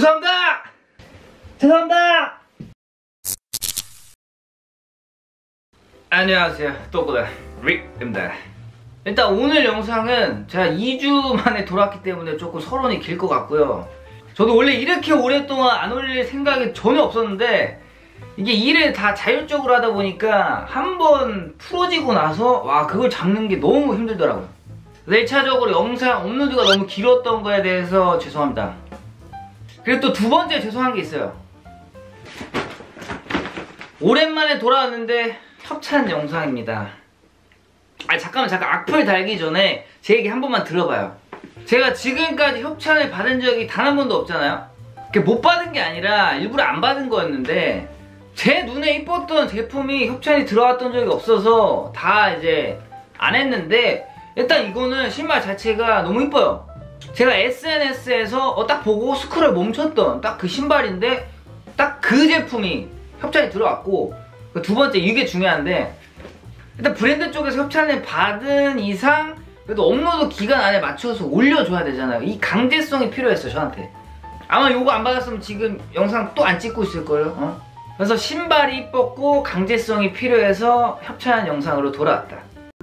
죄송합니다! 죄송합니다! 안녕하세요. 또보다 릭입니다. 일단 오늘 영상은 제가 2주 만에 돌아왔기 때문에 조금 서론이 길 것 같고요. 저도 원래 이렇게 오랫동안 안 올릴 생각이 전혀 없었는데 이게 일을 다 자율적으로 하다 보니까 한 번 풀어지고 나서 와 그걸 잡는 게 너무 힘들더라고요. 그래서 1차적으로 영상 업로드가 너무 길었던 거에 대해서 죄송합니다. 그리고 또 두 번째 죄송한 게 있어요. 오랜만에 돌아왔는데 협찬 영상입니다. 아 잠깐만 잠깐 악플 달기 전에 제 얘기 한 번만 들어봐요. 제가 지금까지 협찬을 받은 적이 단 한 번도 없잖아요. 못 받은 게 아니라 일부러 안 받은 거였는데 제 눈에 이뻤던 제품이 협찬이 들어왔던 적이 없어서 다 이제 안 했는데 일단 이거는 신발 자체가 너무 이뻐요. 제가 SNS에서 어, 딱 보고 스크롤 멈췄던 딱 그 신발인데 딱 그 제품이 협찬이 들어왔고 그두 번째 이게 중요한데 일단 브랜드 쪽에서 협찬을 받은 이상 그래도 업로드 기간 안에 맞춰서 올려줘야 되잖아요. 이 강제성이 필요했어 저한테. 아마 요거 안 받았으면 지금 영상 또 안 찍고 있을걸요. 어? 그래서 신발이 이뻤고 강제성이 필요해서 협찬 영상으로 돌아왔다.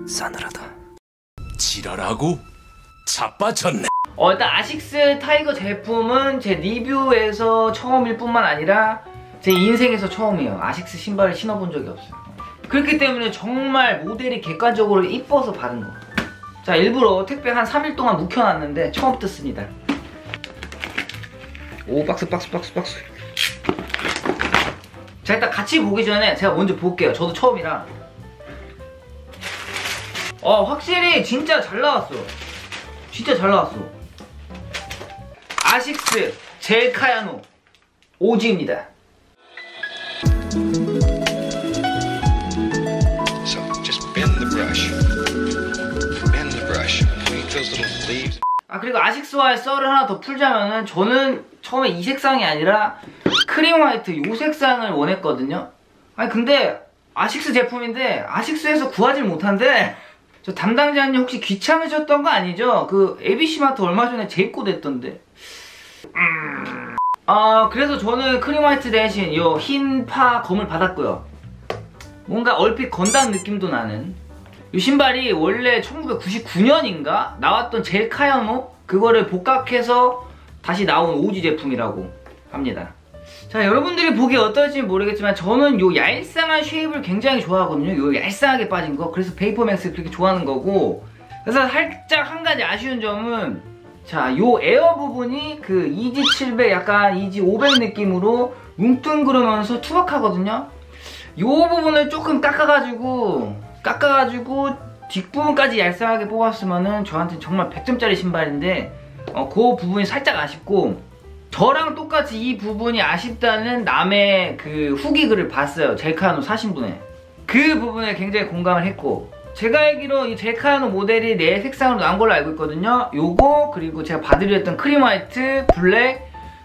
싸늘하다. 지랄하고 자빠졌네. 어, 일단 아식스 타이거 제품은 제 리뷰에서 처음일 뿐만 아니라 제 인생에서 처음이에요. 아식스 신발을 신어본 적이 없어요. 그렇기 때문에 정말 모델이 객관적으로 이뻐서 받은 거. 자, 일부러 택배 한 3일 동안 묵혀놨는데 처음 뜯습니다. 오, 박스, 박스, 박스, 박스. 자, 일단 같이 보기 전에 제가 먼저 볼게요. 저도 처음이라. 어, 확실히 진짜 잘 나왔어. 진짜 잘 나왔어. 아식스 젤카야노 오지입니다. 아 그리고 아식스와의 썰을 하나 더 풀자면은 저는 처음에 이 색상이 아니라 크림 화이트 요 색상을 원했거든요. 아니 근데 아식스 제품인데 아식스에서 구하질 못한데 저 담당자님 혹시 귀찮으셨던 거 아니죠? 그 ABC마트 얼마 전에 재입고 됐던데. 음... 아 그래서 저는 크림 화이트 대신 요흰파 검을 받았고요. 뭔가 얼핏 건담 느낌도 나는 이 신발이 원래 1999년인가 나왔던 젤 카야노 그거를 복각해서 다시 나온 오지 제품이라고 합니다. 자 여러분들이 보기 어떨지 모르겠지만 저는 요 얄쌍한 쉐입을 굉장히 좋아하거든요. 요 얄쌍하게 빠진 거 그래서 베이퍼맥스 그렇게 좋아하는 거고 그래서 살짝 한 가지 아쉬운 점은 자 요 에어 부분이 그 이지 700 약간 이지 500 느낌으로 뭉뚱그러면서 투박하거든요. 요 부분을 조금 깎아가지고 깎아가지고 뒷부분까지 얄쌍하게 뽑았으면은 저한테 정말 100점짜리 신발인데 어, 그 부분이 살짝 아쉽고 저랑 똑같이 이 부분이 아쉽다는 남의 그 후기 글을 봤어요 젤카노 사신 분의 그 부분에 굉장히 공감을 했고 제가 알기로 이 젤카노 모델이 네 색상으로 나온 걸로 알고 있거든요 요거 그리고 제가 받으려 했던 크림 화이트, 블랙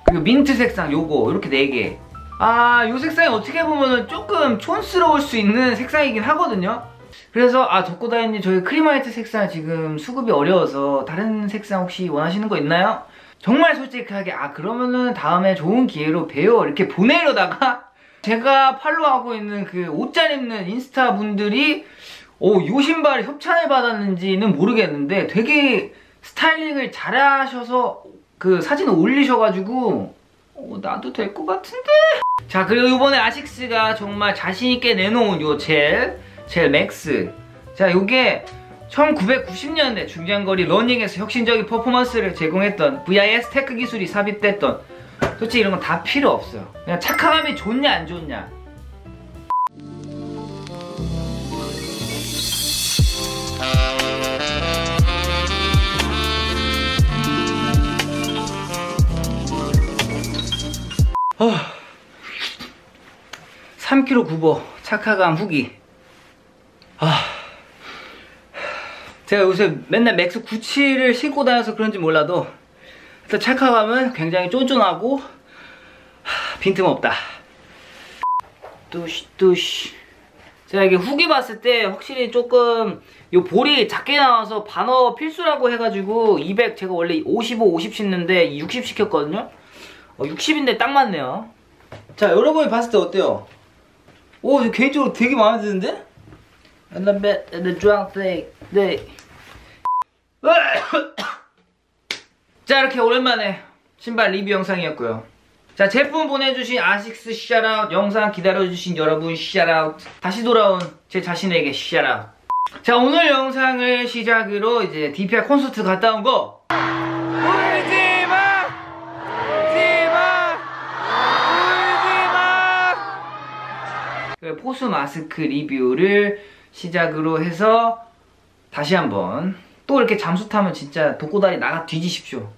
그리고 민트 색상 요거 이렇게 네 개 아, 요 색상이 어떻게 보면은 조금 촌스러울 수 있는 색상이긴 하거든요. 그래서 아, 덕고다이님 저희 크림 화이트 색상 지금 수급이 어려워서 다른 색상 혹시 원하시는 거 있나요? 정말 솔직하게 아, 그러면은 다음에 좋은 기회로 봬요. 이렇게 보내려다가 제가 팔로우하고 있는 그 옷 잘 입는 인스타 분들이 어, 요 신발에 협찬을 받았는지는 모르겠는데 되게 스타일링을 잘 하셔서 그 사진을 올리셔가지고 어, 나도 될 것 같은데? 자 그리고 이번에 아식스가 정말 자신있게 내놓은 요 젤, 젤 맥스. 자 요게 1990년대 중장거리 러닝에서 혁신적인 퍼포먼스를 제공했던 VIS 테크 기술이 삽입됐던. 솔직히 이런 건 다 필요 없어요. 그냥 착화감이 좋냐 안 좋냐 3kg 굽어. 착화감 후기. 아, 제가 요새 맨날 맥스 97을 신고 다녀서 그런지 몰라도 일단 착화감은 굉장히 쫀쫀하고 하, 빈틈없다. 뚜시 뚜시. 제가 이게 후기 봤을 때 확실히 조금 요 볼이 작게 나와서 반어 필수라고 해가지고 200 제가 원래 55, 50 신는데 60 시켰거든요? 어, 60인데 딱 맞네요. 자, 여러분이 봤을 때 어때요? 오, 저 개인적으로 되게 마음에 드는데? And the bed. 자, 이렇게 오랜만에 신발 리뷰 영상이었고요. 자, 제품 보내주신 아식스 샤라웃, 영상 기다려주신 여러분 샤라웃, 다시 돌아온 제 자신에게 샤라웃. 자, 오늘 영상을 시작으로 이제 DPR 콘서트 갔다 온 거. 포수 마스크 리뷰를 시작으로 해서 다시 한번 또 이렇게 잠수 타면 진짜 독고다리 나가 뒤지십시오.